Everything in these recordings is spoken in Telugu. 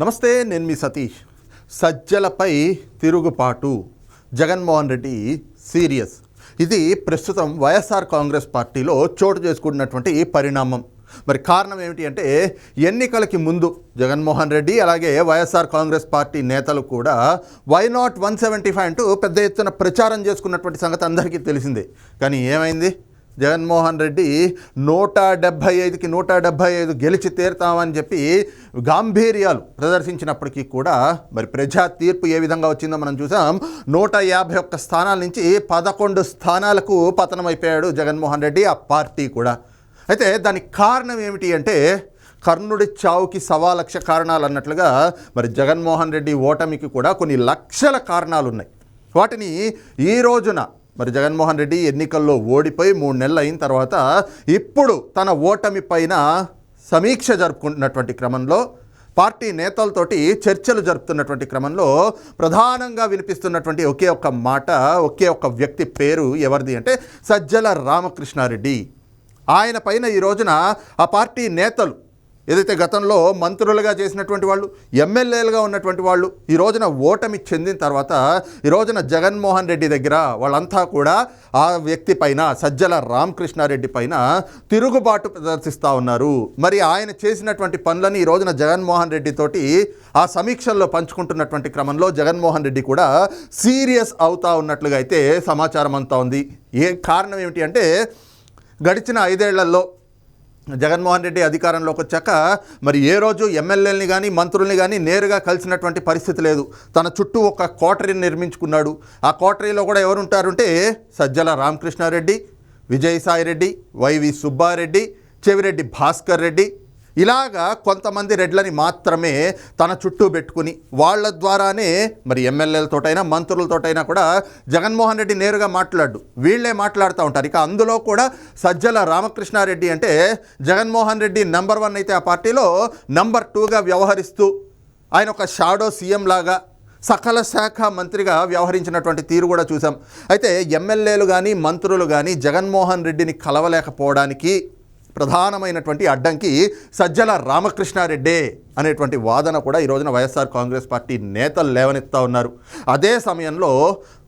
నమస్తే నేను మీ సతీష్. సజ్జలపై తిరుగుబాటు. జగన్మోహన్ రెడ్డి సీరియస్. ఇది ప్రస్తుతం వైఎస్ఆర్ కాంగ్రెస్ పార్టీలో చోటు చేసుకుంటున్నటువంటి పరిణామం. మరి కారణం ఏమిటి అంటే ఎన్నికలకి ముందు జగన్మోహన్ రెడ్డి అలాగే వైఎస్ఆర్ కాంగ్రెస్ పార్టీ నేతలు కూడా why not one seventy five అంటూ పెద్ద ఎత్తున ప్రచారం చేసుకున్నటువంటి సంగతి అందరికీ తెలిసిందే. కానీ ఏమైంది? జగన్మోహన్ రెడ్డి నూట డెబ్భై ఐదుకి నూట డెబ్భై ఐదు గెలిచి తీరుతామని చెప్పి గాంభీర్యాలు ప్రదర్శించినప్పటికీ కూడా మరి ప్రజా తీర్పు ఏ విధంగా వచ్చిందో మనం చూసాం. నూట యాభై ఒక్క స్థానాల నుంచి పదకొండు స్థానాలకు పతనమైపోయాడు జగన్మోహన్ రెడ్డి ఆ పార్టీ కూడా. అయితే దానికి కారణం ఏమిటి అంటే కర్ణుడి చావుకి సవా లక్ష కారణాలు అన్నట్లుగా మరి జగన్మోహన్ రెడ్డి ఓటమికి కూడా కొన్ని లక్షల కారణాలు ఉన్నాయి వాటిని ఈ రోజున మరి జగన్మోహన్ రెడ్డి ఎన్నికల్లో ఓడిపోయి మూడు నెలలు అయిన తర్వాత ఇప్పుడు తన ఓటమి పైన సమీక్ష జరుపుకుంటున్నటువంటి క్రమంలో పార్టీ నేతలతోటి చర్చలు జరుపుతున్నటువంటి క్రమంలో ప్రధానంగా వినిపిస్తున్నటువంటి ఒకే ఒక్క మాట ఒకే ఒక్క వ్యక్తి పేరు ఎవరిది అంటే సజ్జల రామకృష్ణారెడ్డి. ఆయన పైన ఈ రోజున ఆ పార్టీ నేతలు ఏదైతే గతంలో మంత్రులుగా చేసినటువంటి వాళ్ళు ఎమ్మెల్యేలుగా ఉన్నటువంటి వాళ్ళు ఈ రోజున ఓటమి చెందిన తర్వాత ఈ రోజున జగన్మోహన్ రెడ్డి దగ్గర వాళ్ళంతా కూడా ఆ వ్యక్తి పైన సజ్జల రామకృష్ణారెడ్డి పైన తిరుగుబాటు ప్రదర్శిస్తూ ఉన్నారు. మరి ఆయన చేసినటువంటి పనులని ఈ రోజున జగన్మోహన్ రెడ్డితోటి ఆ సమీక్షల్లో పంచుకుంటున్నటువంటి క్రమంలో జగన్మోహన్ రెడ్డి కూడా సీరియస్ అవుతా ఉన్నట్లుగా అయితే సమాచారం అంతా ఉంది. ఏ కారణం ఏమిటి అంటే గడిచిన ఐదేళ్ళలో జగన్మోహన్ రెడ్డి అధికారంలోకి వచ్చాక మరి ఏ రోజు ఎమ్మెల్యేలని కానీ మంత్రుల్ని కానీ నేరుగా కలిసినటువంటి పరిస్థితి లేదు. తన చుట్టూ ఒక కోటరీని నిర్మించుకున్నాడు. ఆ కోటరీలో కూడా ఎవరు ఉంటారంటే సజ్జల రామకృష్ణారెడ్డి విజయసాయిరెడ్డి వైవి సుబ్బారెడ్డి చెవిరెడ్డి భాస్కర్ రెడ్డి ఇలాగా కొంతమంది రెడ్లని మాత్రమే తన చుట్టూ పెట్టుకుని వాళ్ళ ద్వారానే మరి ఎమ్మెల్యేలతోటైనా మంత్రులతోటైనా కూడా జగన్మోహన్ రెడ్డి నేరుగా మాట్లాడు. వీళ్ళే మాట్లాడుతూ ఉంటారు. ఇక అందులో కూడా సజ్జల రామకృష్ణారెడ్డి అంటే జగన్మోహన్ రెడ్డి నంబర్ వన్ అయితే ఆ పార్టీలో నంబర్ టూగా వ్యవహరిస్తూ ఆయన ఒక షాడో సీఎం లాగా సకల శాఖ మంత్రిగా వ్యవహరించినటువంటి తీరు కూడా చూసాం అయితే ఎమ్మెల్యేలు కానీ మంత్రులు కానీ జగన్మోహన్ రెడ్డిని కలవలేకపోవడానికి ప్రధానమైనటువంటి అడ్డంకి సజ్జల రామకృష్ణారెడ్డే అనేటువంటి వాదన కూడా ఈ రోజున వైఎస్ఆర్ కాంగ్రెస్ పార్టీ నేతలు లేవనెత్తా ఉన్నారు. అదే సమయంలో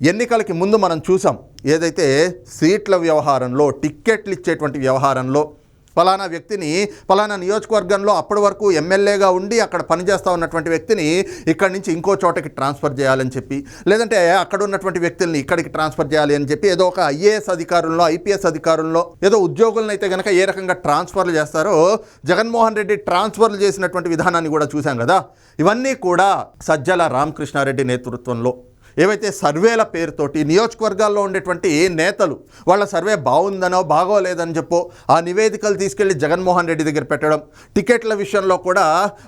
ఎన్నికలకి ముందు మనం చూసాం ఏదైతే సీట్ల వ్యవహారంలో టిక్కెట్లు ఇచ్చేటువంటి వ్యవహారంలో ఫలానా వ్యక్తిని ఫలానా నియోజకవర్గంలో అప్పటి వరకు ఎమ్మెల్యేగా ఉండి అక్కడ పనిచేస్తూ ఉన్నటువంటి వ్యక్తిని ఇక్కడి నుంచి ఇంకో చోటకి ట్రాన్స్ఫర్ చేయాలని చెప్పి లేదంటే అక్కడ ఉన్నటువంటి వ్యక్తుల్ని ఇక్కడికి ట్రాన్స్ఫర్ చేయాలి అని చెప్పి ఏదో ఒక ఐఏఎస్ అధికారుల్లో ఐపీఎస్ అధికారుల్లో ఏదో ఉద్యోగులను అయితే కనుక ఏ రకంగా ట్రాన్స్ఫర్లు చేస్తారో జగన్మోహన్ రెడ్డి ట్రాన్స్ఫర్లు చేసినటువంటి విధానాన్ని కూడా చూశాం కదా. ఇవన్నీ కూడా సజ్జల రామకృష్ణారెడ్డి నేతృత్వంలో. ఏవైతే సర్వేల పేరుతోటి నియోజకవర్గాల్లో ఉండేటువంటి నేతలు వాళ్ళ సర్వే బాగుందనో బాగోలేదని చెప్పో ఆ నివేదికలు తీసుకెళ్ళి జగన్మోహన్ రెడ్డి దగ్గర పెట్టడం టికెట్ల విషయంలో కూడా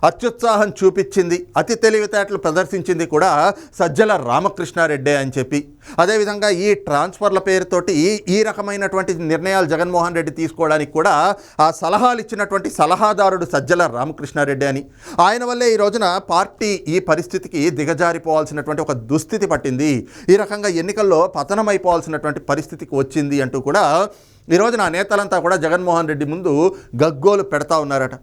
అత్యుత్సాహం చూపించింది అతి తెలివితేటలు ప్రదర్శించింది కూడా సజ్జల రామకృష్ణారెడ్డే అని చెప్పి. అదేవిధంగా ఈ ట్రాన్స్ఫర్ల పేరుతోటి ఈ రకమైనటువంటి నిర్ణయాలు జగన్మోహన్ రెడ్డి తీసుకోవడానికి కూడా ఆ సలహాలు ఇచ్చినటువంటి సలహాదారుడు సజ్జల రామకృష్ణారెడ్డి అని. ఆయన వల్లే ఈ రోజున పార్టీ ఈ పరిస్థితికి దిగజారిపోవాల్సినటువంటి ఒక దుస్థితి పట్టింది. ఈ రకంగా ఎన్నికల్లో పతనమైపోవాల్సినటువంటి పరిస్థితికి వచ్చింది అంటూ కూడా ఈ నా నేతలంతా కూడా జగన్మోహన్ రెడ్డి ముందు గగ్గోలు పెడతా ఉన్నారట.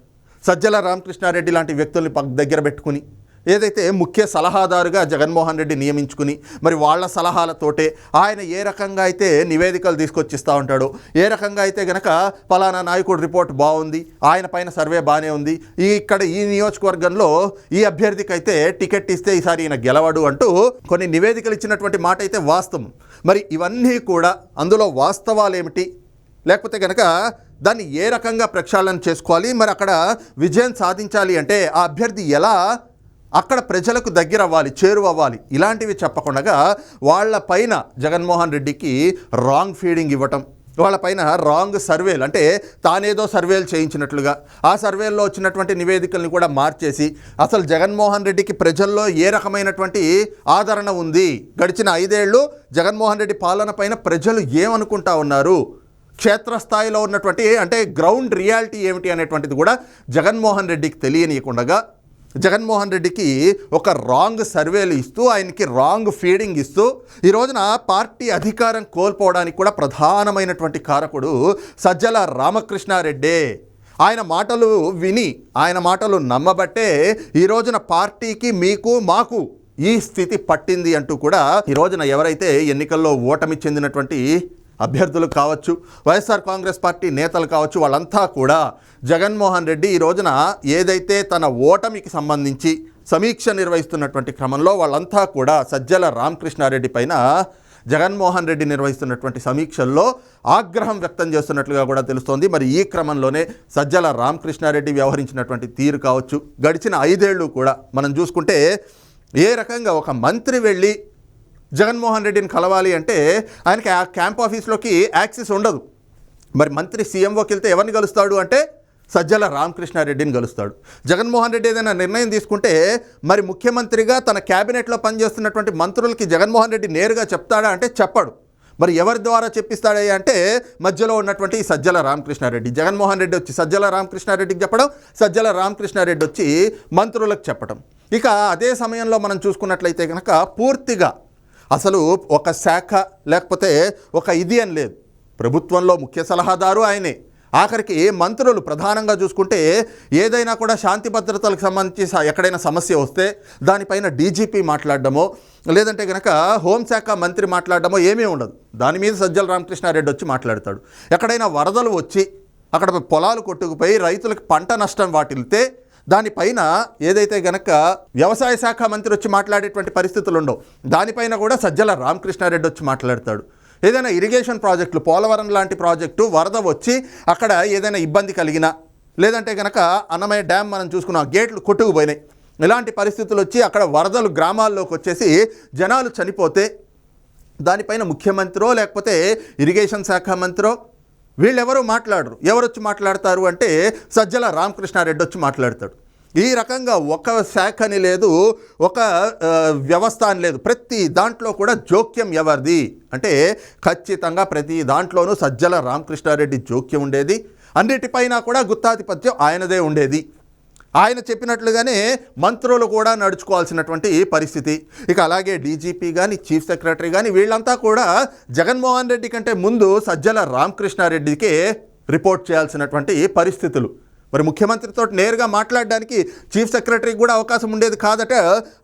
సజ్జల రామకృష్ణారెడ్డి లాంటి వ్యక్తుల్ని దగ్గర పెట్టుకుని ఏదైతే ముఖ్య సలహాదారుగా జగన్మోహన్ రెడ్డి నియమించుకుని మరి వాళ్ళ సలహాలతోటే ఆయన ఏ రకంగా అయితే నివేదికలు తీసుకొచ్చిస్తూ ఉంటాడో ఏ రకంగా అయితే గనక ఫలానా నాయకుడు రిపోర్ట్ బాగుంది ఆయన పైన సర్వే బాగానే ఉంది ఈ ఇక్కడ ఈ నియోజకవర్గంలో ఈ అభ్యర్థికి అయితే టికెట్ ఇస్తే ఈసారి ఈయన గెలవడు అంటూ కొన్ని నివేదికలు ఇచ్చినటువంటి మాట అయితే వాస్తవం. మరి ఇవన్నీ కూడా అందులో వాస్తవాలు ఏమిటి లేకపోతే కనుక దాన్ని ఏ రకంగా ప్రక్షాళన చేసుకోవాలి? మరి అక్కడ విజయం సాధించాలి అంటే ఆ అభ్యర్థి ఎలా అక్కడ ప్రజలకు దగ్గర అవ్వాలి చేరువవ్వాలి ఇలాంటివి చెప్పకుండా వాళ్ళ పైన జగన్మోహన్ రెడ్డికి రాంగ్ ఫీడింగ్ ఇవ్వటం వాళ్ళపైన రాంగ్ సర్వేలు అంటే తానేదో సర్వేలు చేయించినట్లుగా ఆ సర్వేల్లో వచ్చినటువంటి నివేదికల్ని కూడా మార్చేసి అసలు జగన్మోహన్ రెడ్డికి ప్రజల్లో ఏ రకమైనటువంటి ఆదరణ ఉంది? గడిచిన ఐదేళ్ళు జగన్మోహన్ రెడ్డి పాలన పైన ప్రజలు ఏమనుకుంటా ఉన్నారు? క్షేత్రస్థాయిలో ఉన్నటువంటి అంటే గ్రౌండ్ రియాలిటీ ఏమిటి అనేటువంటిది కూడా జగన్మోహన్ రెడ్డికి తెలియనీయకుండా జగన్మోహన్ రెడ్డికి ఒక రాంగ్ సర్వేలు ఇస్తూ ఆయనకి రాంగ్ ఫీడింగ్ ఇస్తూ ఈ రోజున పార్టీ అధికారం కోల్పోవడానికి కూడా ప్రధానమైనటువంటి కారకుడు సజ్జల రామకృష్ణారెడ్డే. ఆయన మాటలు విని ఆయన మాటలు నమ్మబట్టే ఈ రోజున పార్టీకి మీకు మాకు ఈ స్థితి పట్టింది అంటూ కూడా ఈ రోజున ఎవరైతే ఎన్నికల్లో ఓటమి చెందినటువంటి అభ్యర్థులు కావచ్చు వైఎస్ఆర్ కాంగ్రెస్ పార్టీ నేతలు కావచ్చు వాళ్ళంతా కూడా జగన్మోహన్ రెడ్డి ఈ రోజున ఏదైతే తన ఓటమికి సంబంధించి సమీక్ష నిర్వహిస్తున్నటువంటి క్రమంలో వాళ్ళంతా కూడా సజ్జల రామకృష్ణారెడ్డి పైన జగన్మోహన్ రెడ్డి నిర్వహిస్తున్నటువంటి సమీక్షల్లో ఆగ్రహం వ్యక్తం చేస్తున్నట్లుగా కూడా తెలుస్తోంది. మరి ఈ క్రమంలోనే సజ్జల రామకృష్ణారెడ్డి వ్యవహరించినటువంటి తీరు కావచ్చు గడిచిన ఐదేళ్ళు కూడా మనం చూసుకుంటే ఏ రకంగా ఒక మంత్రి వెళ్ళి జగన్మోహన్ రెడ్డిని కలవాలి అంటే ఆయనకి ఆ క్యాంప్ ఆఫీస్లోకి యాక్సెస్ ఉండదు. మరి మంత్రి సీఎంఓకి వెళ్తే ఎవరిని కలుస్తాడు అంటే సజ్జల రామకృష్ణారెడ్డిని కలుస్తాడు జగన్మోహన్ రెడ్డి ఏదైనా నిర్ణయం తీసుకుంటే మరి ముఖ్యమంత్రిగా తన క్యాబినెట్లో పనిచేస్తున్నటువంటి మంత్రులకి జగన్మోహన్ రెడ్డి నేరుగా చెప్తాడా అంటే చెప్పడు. మరి ఎవరి ద్వారా చెప్పిస్తాడే అంటే మధ్యలో ఉన్నటువంటి ఈ సజ్జల రామకృష్ణారెడ్డి. జగన్మోహన్ రెడ్డి వచ్చి సజ్జల రామకృష్ణారెడ్డికి చెప్పడం సజ్జల రామకృష్ణారెడ్డి వచ్చి మంత్రులకు చెప్పడం. ఇక అదే సమయంలో మనం చూసుకున్నట్లయితే కనుక పూర్తిగా అసలు ఒక శాఖ లేకపోతే ఒక ఇది అని లేదు. ప్రభుత్వంలో ముఖ్య సలహాదారు ఆయనే. ఆఖరికి మంత్రులు ప్రధానంగా చూసుకుంటే ఏదైనా కూడా శాంతి భద్రతలకు సంబంధించి ఎక్కడైనా సమస్య వస్తే దానిపైన డీజీపీ మాట్లాడడమో లేదంటే కనుక హోంశాఖ మంత్రి మాట్లాడడమో ఏమీ ఉండదు. దాని మీద సజ్జల రామకృష్ణారెడ్డి వచ్చి మాట్లాడతాడు. ఎక్కడైనా వరదలు వచ్చి అక్కడ పొలాలు కొట్టుకుపోయి రైతులకు పంట నష్టం వాటిల్తే దానిపైన ఏదైతే గనక వ్యవసాయ శాఖ మంత్రి వచ్చి మాట్లాడేటువంటి పరిస్థితులు ఉండవు దానిపైన కూడా సజ్జల రామకృష్ణారెడ్డి వచ్చి మాట్లాడతాడు. ఏదైనా ఇరిగేషన్ ప్రాజెక్టులు పోలవరం లాంటి ప్రాజెక్టు వరద వచ్చి అక్కడ ఏదైనా ఇబ్బంది కలిగినా లేదంటే గనక అన్నమయ్య డ్యామ్ మనం చూసుకున్నాం గేట్లు కొట్టుకుపోయినాయి. ఇలాంటి పరిస్థితులు వచ్చి అక్కడ వరదలు గ్రామాల్లోకి వచ్చేసి జనాలు చనిపోతే దానిపైన ముఖ్యమంత్రో లేకపోతే ఇరిగేషన్ శాఖ మంత్రో వీళ్ళెవరూ మాట్లాడరు. ఎవరొచ్చి మాట్లాడతారు అంటే సజ్జల రామకృష్ణారెడ్డి వచ్చి మాట్లాడతాడు. ఈ రకంగా ఒక శాఖని లేదు ఒక వ్యవస్థ అని లేదు. ప్రతి దాంట్లో కూడా జోక్యం ఎవరిది? అంటే ఖచ్చితంగా ప్రతి దాంట్లోనూ సజ్జల రామకృష్ణారెడ్డి జోక్యం ఉండేది. అన్నిటిపైన కూడా గుత్తాధిపత్యం ఆయనదే ఉండేది. ఆయన చెప్పినట్లుగానే మంత్రులు కూడా నడుచుకోవాల్సినటువంటి పరిస్థితి. ఇక అలాగే డీజీపీ కానీ చీఫ్ సెక్రటరీ కానీ వీళ్ళంతా కూడా జగన్మోహన్ రెడ్డి కంటే ముందు సజ్జల రామకృష్ణారెడ్డికే రిపోర్ట్ చేయాల్సినటువంటి పరిస్థితులు. మరి ముఖ్యమంత్రితో నేరుగా మాట్లాడడానికి చీఫ్ సెక్రటరీకి కూడా అవకాశం ఉండేది కాదట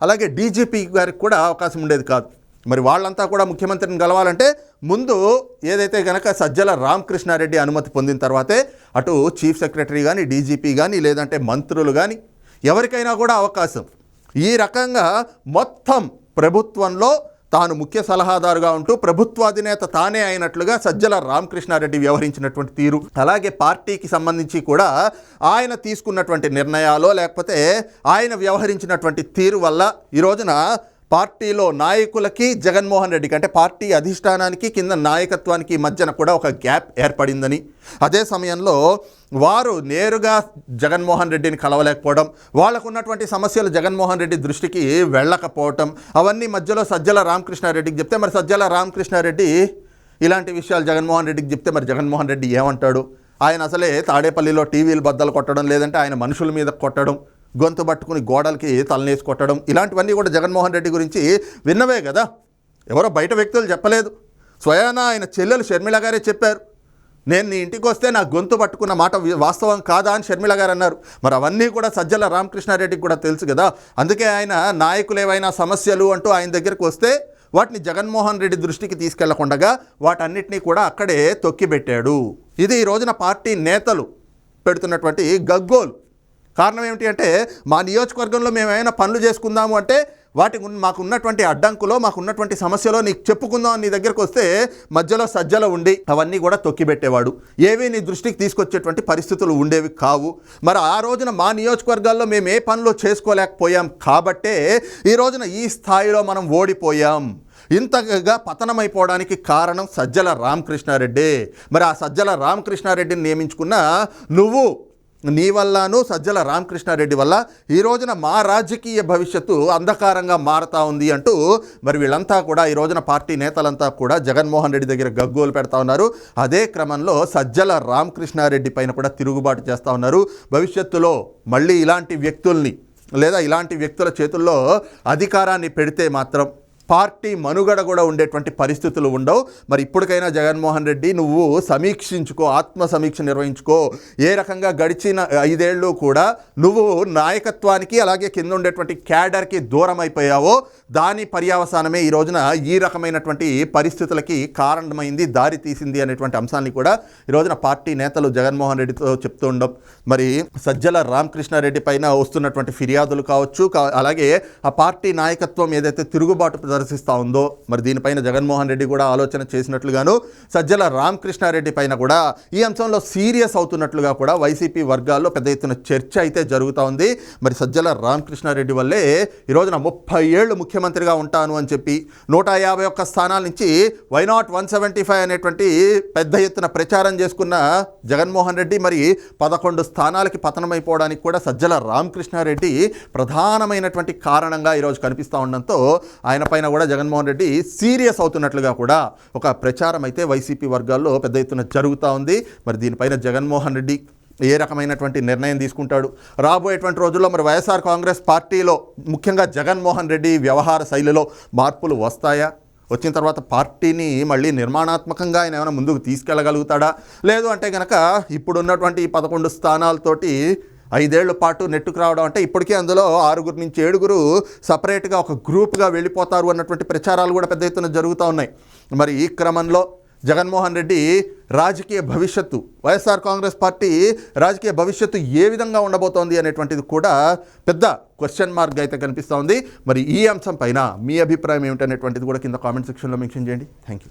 అలాగే డీజీపీ గారికి కూడా అవకాశం ఉండేది కాదు. మరి వాళ్ళంతా కూడా ముఖ్యమంత్రిని కలవాలంటే ముందు ఏదైతే కనుక సజ్జల రామకృష్ణారెడ్డి అనుమతి పొందిన తర్వాతే అటు చీఫ్ సెక్రటరీ కానీ డీజీపీ కానీ లేదంటే మంత్రులు కానీ ఎవరికైనా కూడా అవకాశం. ఈ రకంగా మొత్తం ప్రభుత్వంలో తాను ముఖ్య సలహాదారుగా ఉంటూ ప్రభుత్వాధినేత తానే అయినట్లుగా సజ్జల రామకృష్ణారెడ్డి వ్యవహరించినటువంటి తీరు. అలాగే పార్టీకి సంబంధించి కూడా ఆయన తీసుకున్నటువంటి నిర్ణయాలు లేకపోతే ఆయన వ్యవహరించినటువంటి తీరు వల్ల ఈ రోజున పార్టీలో నాయకులకి జగన్మోహన్ రెడ్డికి అంటే పార్టీ అధిష్టానానికి కింద నాయకత్వానికి మధ్యన కూడా ఒక గ్యాప్ ఏర్పడిందని. అదే సమయంలో వారు నేరుగా జగన్మోహన్ రెడ్డిని కలవలేకపోవడం వాళ్ళకు ఉన్నటువంటి సమస్యలు జగన్మోహన్ రెడ్డి దృష్టికి వెళ్ళకపోవటం అవన్నీ మధ్యలో సజ్జల రామకృష్ణారెడ్డికి చెప్తే మరి సజ్జల రామకృష్ణారెడ్డి ఇలాంటి విషయాలు జగన్మోహన్ రెడ్డికి చెప్తే మరి జగన్మోహన్ రెడ్డి ఏమంటాడు? ఆయన అసలే తాడేపల్లిలో టీవీలు బద్దలు కొట్టడం లేదంటే ఆయన మనుషుల మీద కొట్టడం. గొంతు పట్టుకుని గోడలకి తలనేసి కొట్టడం ఇలాంటివన్నీ కూడా జగన్మోహన్ రెడ్డి గురించి విన్నవే కదా. ఎవరో బయట వ్యక్తులు చెప్పలేదు. స్వయాన ఆయన చెల్లెలు షర్మిల గారే చెప్పారు. నేను నీ ఇంటికి వస్తే నా గొంతు పట్టుకున్న మాట వాస్తవం కాదా అని షర్మిల గారు అన్నారు. మరి అవన్నీ కూడా సజ్జల రామకృష్ణారెడ్డికి కూడా తెలుసు కదా. అందుకే ఆయన నాయకులు ఏవైనా సమస్యలు అంటూ ఆయన దగ్గరికి వస్తే వాటిని జగన్మోహన్ రెడ్డి దృష్టికి తీసుకెళ్ళకుండగా వాటన్నిటినీ కూడా అక్కడే తొక్కిపెట్టాడు. ఇది ఈ రోజున పార్టీ నేతలు పెడుతున్నటువంటి గగ్గోలు. కారణం ఏమిటి అంటే మా నియోజకవర్గంలో మేము ఏమైనా పనులు చేసుకుందాము అంటే వాటికి మాకు ఉన్నటువంటి అడ్డంకులో మాకు ఉన్నటువంటి సమస్యలో నీకు చెప్పుకుందాం నీ దగ్గరకు వస్తే మధ్యలో సజ్జల ఉండి అవన్నీ కూడా తొక్కిపెట్టేవాడు ఏవి నీ దృష్టికి తీసుకొచ్చేటువంటి పరిస్థితులు ఉండేవి కావు. మరి ఆ రోజున మా నియోజకవర్గాల్లో మేము ఏ పనులు చేసుకోలేకపోయాం కాబట్టే ఈ రోజున ఈ స్థాయిలో మనం ఓడిపోయాం. ఇంతగా పతనమైపోవడానికి కారణం సజ్జల రామకృష్ణారెడ్డి. మరి ఆ సజ్జల రామకృష్ణారెడ్డిని నియమించుకున్న నువ్వు నీ వల్లను సజ్జల రామకృష్ణారెడ్డి వల్ల ఈ రోజున మా రాజకీయ భవిష్యత్తు అంధకారంగా మారుతా ఉంది అంటూ మరి వీళ్ళంతా కూడా ఈ రోజున పార్టీ నేతలంతా కూడా జగన్మోహన్ రెడ్డి దగ్గర గగ్గోలు పెడతా ఉన్నారు. అదే క్రమంలో సజ్జల రామకృష్ణారెడ్డి పైన కూడా తిరుగుబాటు చేస్తూ ఉన్నారు. భవిష్యత్తులో మళ్ళీ ఇలాంటి వ్యక్తుల్ని లేదా ఇలాంటి వ్యక్తుల చేతుల్లో అధికారాన్ని పెడితే మాత్రం పార్టీ మనుగడ కూడా ఉండేటువంటి పరిస్థితులు ఉండవు. మరి ఇప్పటికైనా జగన్మోహన్ రెడ్డి నువ్వు సమీక్షించుకో ఆత్మ సమీక్ష నిర్వహించుకో. ఏ రకంగా గడిచిన ఐదేళ్ళు కూడా నువ్వు నాయకత్వానికి అలాగే కింద ఉండేటువంటి క్యాడర్కి దూరం అయిపోయావో దాని పర్యావసానమే ఈ రోజున ఈ రకమైనటువంటి పరిస్థితులకి కారణమైంది దారి తీసింది అనేటువంటి అంశాన్ని కూడా ఈ రోజున పార్టీ నేతలు జగన్మోహన్ రెడ్డితో చెప్తూ ఉండం మరి సజ్జల రామకృష్ణారెడ్డి పైన వస్తున్నటువంటి ఫిర్యాదులు కావచ్చు. అలాగే ఆ పార్టీ నాయకత్వం ఏదైతే తిరుగుబాటు ప్రదర్శిస్తూ ఉందో మరి దీనిపైన జగన్మోహన్ రెడ్డి కూడా ఆలోచన చేసినట్లుగాను సజ్జల రామకృష్ణారెడ్డి పైన కూడా ఈ అంశంలో సీరియస్ అవుతున్నట్లుగా కూడా వైసీపీ వర్గాల్లో పెద్ద ఎత్తున చర్చ అయితే జరుగుతూ ఉంది. మరి సజ్జల రామకృష్ణారెడ్డి వల్లే ఈ రోజున ముప్పై ఏళ్ళు ముఖ్యమంత్రిగా ఉంటాను అని చెప్పి నూట యాభై ఒక్క స్థానాల నుంచి why not one seventy five అనేటువంటి పెద్ద ఎత్తున ప్రచారం చేసుకున్న జగన్మోహన్ రెడ్డి మరి పదకొండు స్థానాలకి పతనమైపోవడానికి కూడా సజ్జల రామకృష్ణారెడ్డి ప్రధానమైనటువంటి కారణంగా ఈరోజు కనిపిస్తూ ఉండడంతో ఆయన పైన పైన కూడా జగన్మోహన్ రెడ్డి సీరియస్ అవుతున్నట్లుగా కూడా ఒక ప్రచారం అయితే వైసీపీ వర్గాల్లో పెద్ద ఎత్తున జరుగుతూ ఉంది. మరి దీనిపైన జగన్మోహన్ రెడ్డి ఏ రకమైనటువంటి నిర్ణయం తీసుకుంటాడు? రాబోయేటువంటి రోజుల్లో మరి వైఎస్ఆర్ కాంగ్రెస్ పార్టీలో ముఖ్యంగా జగన్మోహన్ రెడ్డి వ్యవహార శైలిలో మార్పులు వస్తాయా? వచ్చిన తర్వాత పార్టీని మళ్ళీ నిర్మాణాత్మకంగా ఆయన ఏమైనా ముందుకు తీసుకెళ్ళగలుగుతాడా? లేదు అంటే కనుక ఇప్పుడున్నటువంటి ఈ పదకొండు స్థానాలతోటి ఐదేళ్ళ పాటు నెట్టుకు రావడం అంటే ఇప్పటికే అందులో ఆరుగురు నుంచి ఏడుగురు సపరేట్గా ఒక గ్రూప్గా వెళ్ళిపోతారు అన్నటువంటి ప్రచారాలు కూడా పెద్ద ఎత్తున జరుగుతూ ఉన్నాయి. మరి ఈ క్రమంలో జగన్మోహన్ రెడ్డి రాజకీయ భవిష్యత్తు వైఎస్ఆర్ కాంగ్రెస్ పార్టీ రాజకీయ భవిష్యత్తు ఏ విధంగా ఉండబోతోంది అనేటువంటిది కూడా పెద్ద క్వశ్చన్ మార్క్ అయితే కనిపిస్తూ ఉంది. మరి ఈ అంశం పైన మీ అభిప్రాయం ఏమిటనేటువంటిది కూడా కింద కామెంట్ సెక్షన్లో మెన్షన్ చేయండి. Thank you